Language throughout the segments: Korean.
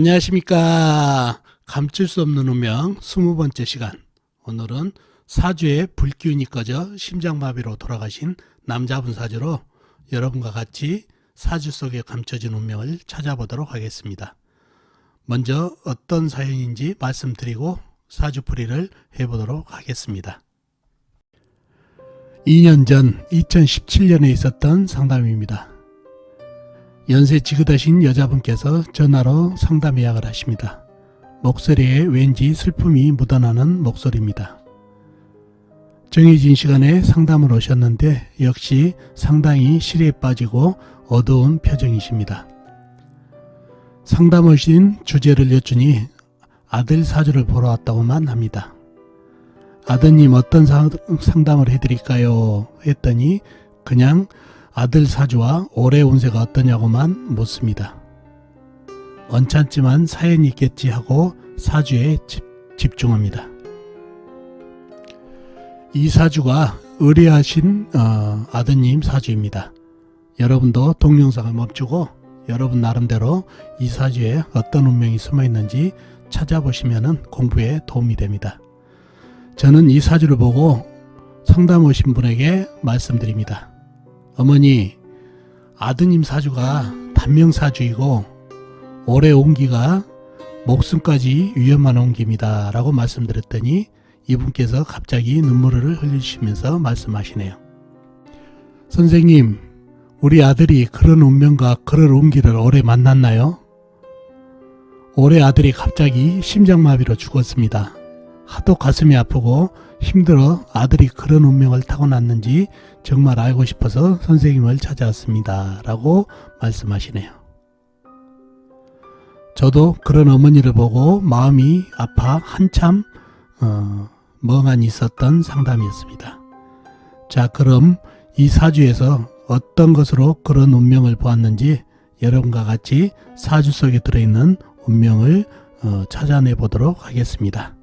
안녕하십니까. 감출 수 없는 운명 20번째 시간. 오늘은 사주에 불기운이 꺼져 심장마비로 돌아가신 남자분 사주로 여러분과 같이 사주 속에 감춰진 운명을 찾아보도록 하겠습니다. 먼저 어떤 사연인지 말씀드리고 사주풀이를 해보도록 하겠습니다. 2년 전 2017년에 있었던 상담입니다. 연세 지긋하신 여자분께서 전화로 상담 예약을 하십니다. 목소리에 왠지 슬픔이 묻어나는 목소리입니다. 정해진 시간에 상담을 오셨는데 역시 상당히 실에 빠지고 어두운 표정이십니다. 상담 오신 주제를 여쭈니 아들 사주를 보러 왔다고만 합니다. 아드님 어떤 상- 상담을 해드릴까요? 했더니 그냥 아들 사주와 올해 운세가 어떠냐고만 묻습니다. 언짢지만 사연이 있겠지 하고 사주에 집, 집중합니다. 이 사주가 의뢰하신 어, 아드님 사주입니다. 여러분도 동영상을 멈추고 여러분 나름대로 이 사주에 어떤 운명이 숨어 있는지 찾아보시면 공부에 도움이 됩니다. 저는 이 사주를 보고 상담 오신 분에게 말씀드립니다. 어머니, 아드님 사주가 단명 사주이고 올해 온기가 목숨까지 위험한 온기입니다. 라고 말씀드렸더니 이분께서 갑자기 눈물을 흘리시면서 말씀하시네요. 선생님, 우리 아들이 그런 운명과 그런 온기를 올해 만났나요? 올해 아들이 갑자기 심장마비로 죽었습니다. 하도 가슴이 아프고 힘들어 아들이 그런 운명을 타고났는지 정말 알고 싶어서 선생님을 찾아왔습니다. 라고 말씀하시네요. 저도 그런 어머니를 보고 마음이 아파 한참 어, 멍하니 있었던 상담이었습니다. 자, 그럼 이 사주에서 어떤 것으로 그런 운명을 보았는지 여러분과 같이 사주 속에 들어있는 운명을 어, 찾아내 보도록 하겠습니다.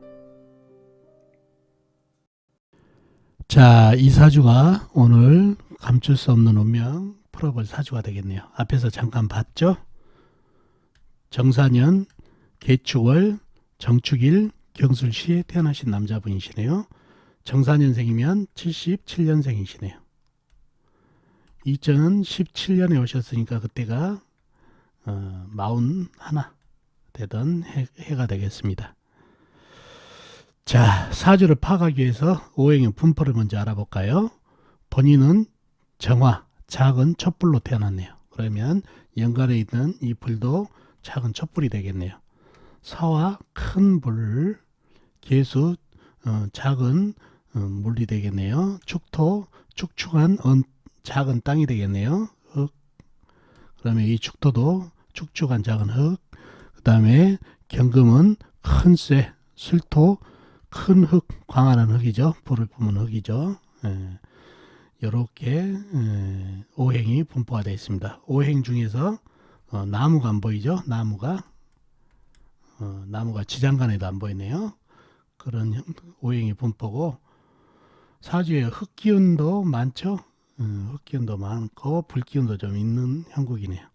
자, 이 사주가 오늘 감출 수 없는 운명 풀어볼 사주가 되겠네요. 앞에서 잠깐 봤죠? 정사년, 개축월, 정축일, 경술시에 태어나신 남자분이시네요. 정사년생이면 77년생이시네요. 2017년에 오셨으니까 그때가 어, 41 되던 해, 해가 되겠습니다. 자, 사주를 파악하기 위해서 오행의 분포를 먼저 알아볼까요? 본인은 정화, 작은 촛불로 태어났네요. 그러면 연간에 있는 이 불도 작은 촛불이 되겠네요. 사와 큰 불, 개수 어, 작은 어, 물이 되겠네요. 축토, 축축한 언, 작은 땅이 되겠네요. 흙. 그다음에 이 축토도 축축한 작은 흙. 그 다음에 경금은 큰 쇠, 술토, 큰 흙, 광활한 흙이죠. 불을 뿜은 흙이죠. 예. 이렇게 예, 오행이 분포가 되어 있습니다. 오행 중에서 어, 나무가 안 보이죠? 나무가 어, 나무가 지장간에도 안 보이네요. 그런 형- 오행이 분포고 사주에 흙기운도 많죠. 음, 흙기운도 많고 불기운도 좀 있는 형국이네요.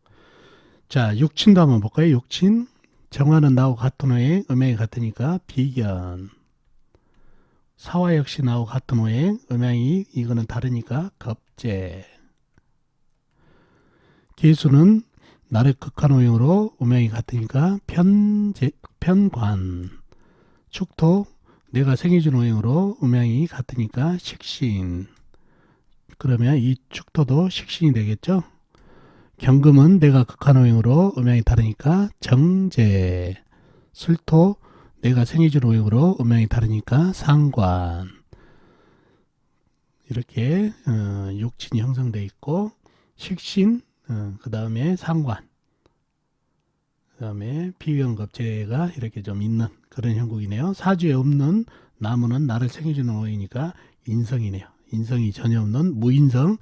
자, 육친도 한번 볼까요? 육친 정화는 나하고 같은 오행, 음행이 같으니까 비견. 사화 역시 나하고 같은 오행, 음양이 이거는 다르니까 겁재. 개수는 나를 극한 오행으로 음양이 같으니까 편제, 편관. 축토 내가 생해준 오행으로 음양이 같으니까 식신. 그러면 이 축토도 식신이 되겠죠? 경금은 내가 극한 오행으로 음양이 다르니까 정제. 술토 내가 생해준 오행으로 음양이 다르니까 상관. 이렇게 어, 육친이 형성돼 있고 식신 어, 그 다음에 상관 그 다음에 비견겁제가 이렇게 좀 있는 그런 형국이네요. 사주에 없는 나무는 나를 생겨주는 오이니까 인성이네요. 인성이 전혀 없는 무인성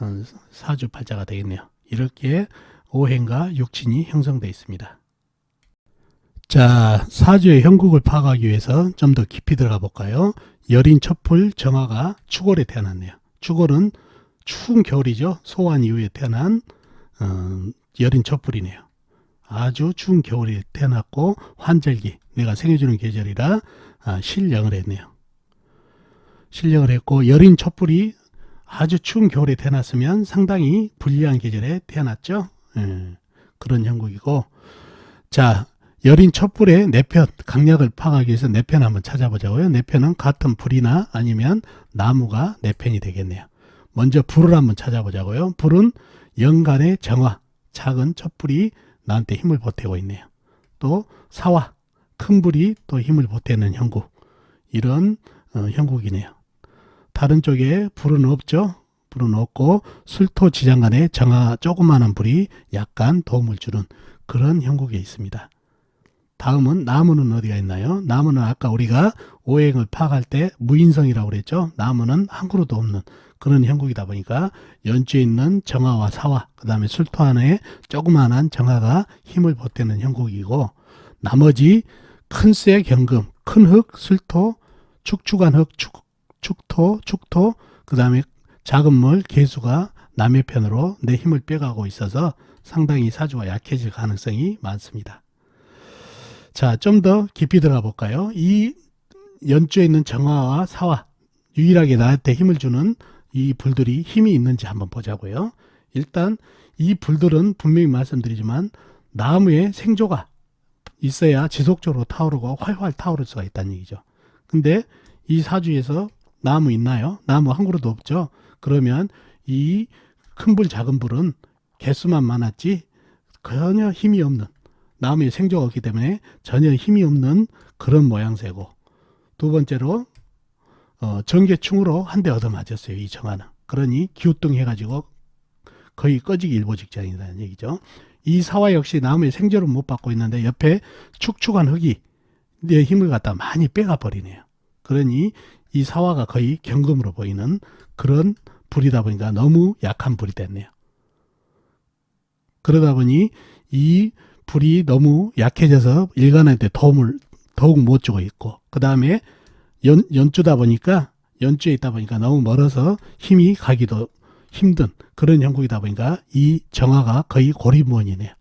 어, 사주 팔자가 되겠네요. 이렇게 오행과 육친이 형성되어 있습니다. 자, 사주의 형국을 파악하기 위해서 좀 더 깊이 들어가 볼까요? 여린 첩풀 정화가 축월에 태어났네요. 축월은 추운 겨울이죠. 소환 이후에 태어난 어, 여린 첩풀이네요. 아주 추운 겨울에 태어났고 환절기 내가 생겨주는 계절이라 아, 실령을 했네요. 실령을 했고 여린 촛불이 아주 추운 겨울에 태어났으면 상당히 불리한 계절에 태어났죠. 예, 그런 형국이고 자 여린 촛불의 내편 강약을 파악하기 위해서 내편 한번 찾아보자고요. 내편은 같은 불이나 아니면 나무가 내편이 되겠네요. 먼저 불을 한번 찾아보자고요. 불은 연간의 정화 작은 촛불이 나한테 힘을 보태고 있네요. 또 사화 큰 불이 또 힘을 보태는 형국 이런 어, 형국이네요. 다른 쪽에 불은 없죠. 불은 없고 술토 지장 간의 정화 조그마한 불이 약간 도움을 주는 그런 형국에 있습니다. 다음은 나무는 어디가 있나요? 나무는 아까 우리가 오행을 파악할 때 무인성이라고 그랬죠. 나무는 한 그루도 없는 그런 형국이다 보니까 연주에 있는 정화와 사화, 그 다음에 술토 안에 조그마한 정화가 힘을 보태는 형국이고 나머지 큰쇠 경금, 큰 흙, 술토, 축축한 흙, 축, 축토, 축토, 그 다음에 작은 물, 개수가 남의 편으로 내 힘을 빼가고 있어서 상당히 사주가 약해질 가능성이 많습니다. 자, 좀 더 깊이 들어가 볼까요? 이 연주에 있는 정화와 사화, 유일하게 나한테 힘을 주는 이 불들이 힘이 있는지 한번 보자고요. 일단 이 불들은 분명히 말씀드리지만 나무에 생조가 있어야 지속적으로 타오르고 활활 타오를 수가 있다는 얘기죠. 근데 이 사주에서 나무 있나요? 나무 한 그루도 없죠. 그러면 이 큰 불 작은 불은 개수만 많았지 전혀 힘이 없는 나무에 생조가 없기 때문에 전혀 힘이 없는 그런 모양새고 두 번째로 어, 전개충으로 한 대 얻어맞았어요. 이 정화는. 그러니 기우뚱해가지고 거의 꺼지기 일보 직전이라는 얘기죠. 이 사화 역시 나무의 생조를 못 받고 있는데 옆에 축축한 흙이 내 힘을 갖다 많이 빼가 버리네요. 그러니 이 사화가 거의 경금으로 보이는 그런 불이다 보니까 너무 약한 불이 됐네요. 그러다 보니 이 불이 너무 약해져서 일간한테 도움을 더욱 못 주고 있고 그 다음에 연, 연주다 보니까 연주에 있다 보니까 너무 멀어서 힘이 가기도 힘든 그런 형국이다 보니까 이 정화가 거의 고리무원이네요.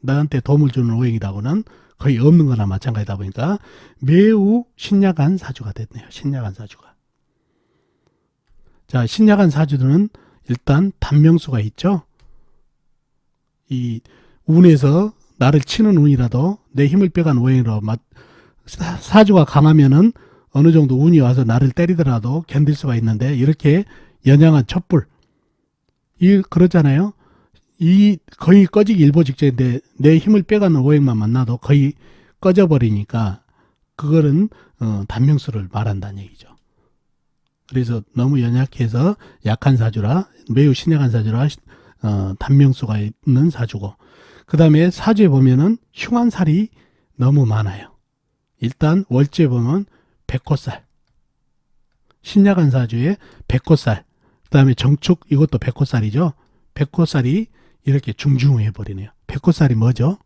나한테 도움을 주는 오행이다고는 거의 없는 거나 마찬가지다 보니까 매우 신약한 사주가 됐네요. 신약한 사주가. 자, 신약한 사주들은 일단 단명수가 있죠. 이 운에서 나를 치는 운이라도 내 힘을 빼간 오행으로 사주가 강하면은 어느 정도 운이 와서 나를 때리더라도 견딜 수가 있는데 이렇게 연양한 촛불 이 그러잖아요. 이 거의 꺼지기 일보 직전인데 내 힘을 빼가는 오행만 만나도 거의 꺼져버리니까 그거는 어, 단명수를 말한다는 얘기죠. 그래서 너무 연약해서 약한 사주라 매우 신약한 사주라 어, 단명수가 있는 사주고 그 다음에 사주에 보면은 흉한살이 너무 많아요. 일단 월주에 보면 백호살 신약한 사주에 백호살 그 다음에 정축 이것도 백호살이죠. 백호살이 이렇게 중중해 버리네요. 백호살이 뭐죠?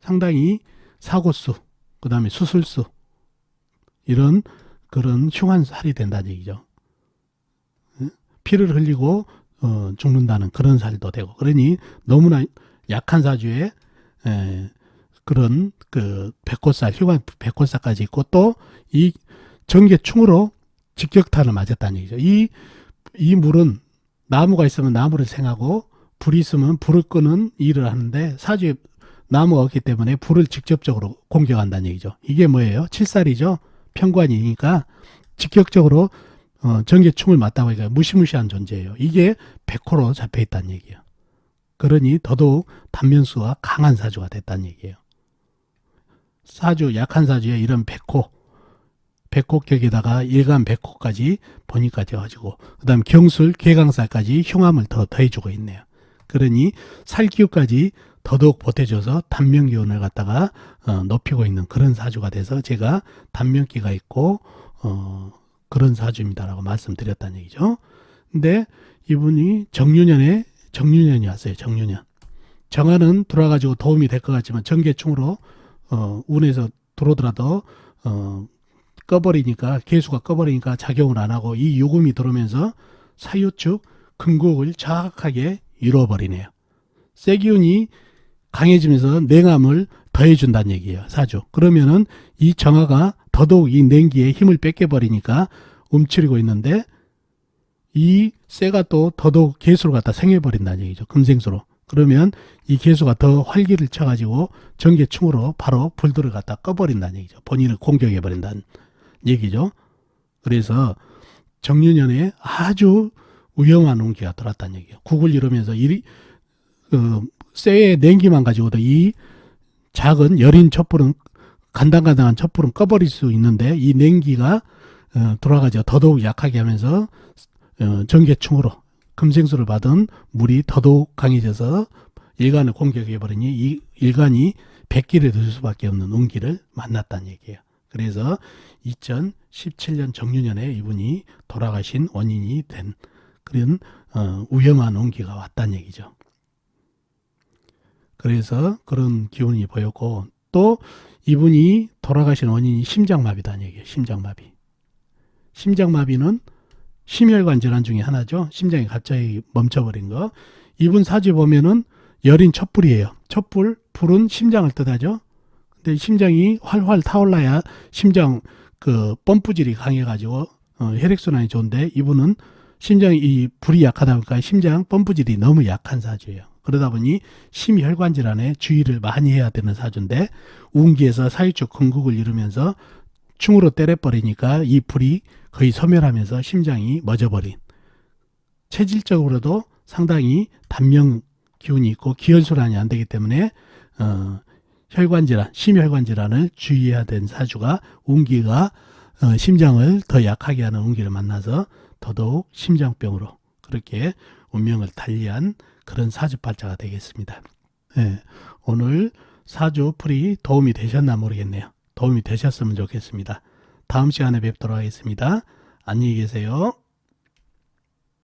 상당히 사고수 그 다음에 수술수 이런 그런 흉한 살이 된다는 얘기죠. 응? 피를 흘리고 어, 죽는다는 그런 살도 되고 그러니 너무나 약한 사주에 에, 그런 그 백호살 흉한 백호살까지 있고 또 이 전개충으로 직격탄을 맞았다는 얘기죠. 이, 이 물은 나무가 있으면 나무를 생하고 불이 있으면 불을 끄는 일을 하는데 사주에 나무가 없기 때문에 불을 직접적으로 공격한다는 얘기죠. 이게 뭐예요? 칠살이죠. 편관이니까 직격적으로 어, 전개충을 맞다 보니까 무시무시한 존재예요. 이게 백호로 잡혀 있다는 얘기예요. 그러니 더더욱 단면수가 강한 사주가 됐다는 얘기예요. 사주 약한 사주에 이런 백호 백호격에다가 일간 백호까지 보니까 돼가지고 그 다음 경술 개강살까지 흉함을 더 더해주고 있네요. 그러니 살기운까지 더더욱 보태줘서 단명기운을 갖다가 어, 높이고 있는 그런 사주가 돼서 제가 단명기가 있고 어, 그런 사주입니다라고 말씀드렸다는 얘기죠. 근데 이분이 정유년에 정유년이 왔어요. 정유년. 정화는 돌아가지고 도움이 될 것 같지만 정계충으로 어, 운에서 들어오더라도 어, 꺼버리니까 개수가 꺼버리니까 작용을 안 하고 이 요금이 들어오면서 사유축 근국을 정확하게 이루어버리네요. 쇠기운이 강해지면서 냉암을 더해준다는 얘기예요. 사주. 그러면은 이 정화가 더더욱 이 냉기에 힘을 뺏겨버리니까 움츠리고 있는데 이 쇠가 또 더더욱 개수를 갖다 생해버린다는 얘기죠. 금생수로. 그러면 이 개수가 더 활기를 쳐가지고 전개충으로 바로 불들을 갖다 꺼버린다는 얘기죠. 본인을 공격해버린다는 얘기죠. 그래서 정유년에 아주 위험한 운기가 들어왔다는 얘기예요. 국을 이루면서 이 그, 쇠의 냉기만 가지고도 이 작은 여린 촛불은 간당간당한 촛불은 꺼버릴 수 있는데 이 냉기가 어, 돌아가지고 더더욱 약하게 하면서 어, 전개충으로 금생수를 받은 물이 더더욱 강해져서 일간을 공격해버리니 이 일간이 백기를 들 수밖에 없는 운기를 만났다는 얘기예요. 그래서 2017년 정유년에 이분이 돌아가신 원인이 된 그런 어, 위험한 운기가 왔다는 얘기죠. 그래서 그런 기운이 보였고 또 이분이 돌아가신 원인이 심장마비다는 얘기예요. 심장마비. 심장마비는 심혈관 질환 중에 하나죠. 심장이 갑자기 멈춰버린 거. 이분 사주 보면은 여린 촛불이에요. 촛불, 불은 심장을 뜻하죠. 근데 심장이 활활 타올라야 심장 그 펌프질이 강해가지고 어, 혈액순환이 좋은데 이분은 심장이 이 불이 약하다 보니까 심장 펌프질이 너무 약한 사주예요. 그러다 보니 심혈관 질환에 주의를 많이 해야 되는 사주인데 운기에서 사유축 근국을 이루면서 충으로 때려버리니까 이 불이 거의 소멸하면서 심장이 멎어버린. 체질적으로도 상당히 단명 기운이 있고 기혈순환이 안 되기 때문에 어, 혈관 질환, 심혈관 질환을 주의해야 되는 사주가 운기가 어, 심장을 더 약하게 하는 운기를 만나서 더더욱 심장병으로 그렇게 운명을 달리한 그런 사주 팔자가 되겠습니다. 예, 오늘 사주 풀이 도움이 되셨나 모르겠네요. 도움이 되셨으면 좋겠습니다. 다음 시간에 뵙도록 하겠습니다. 안녕히 계세요.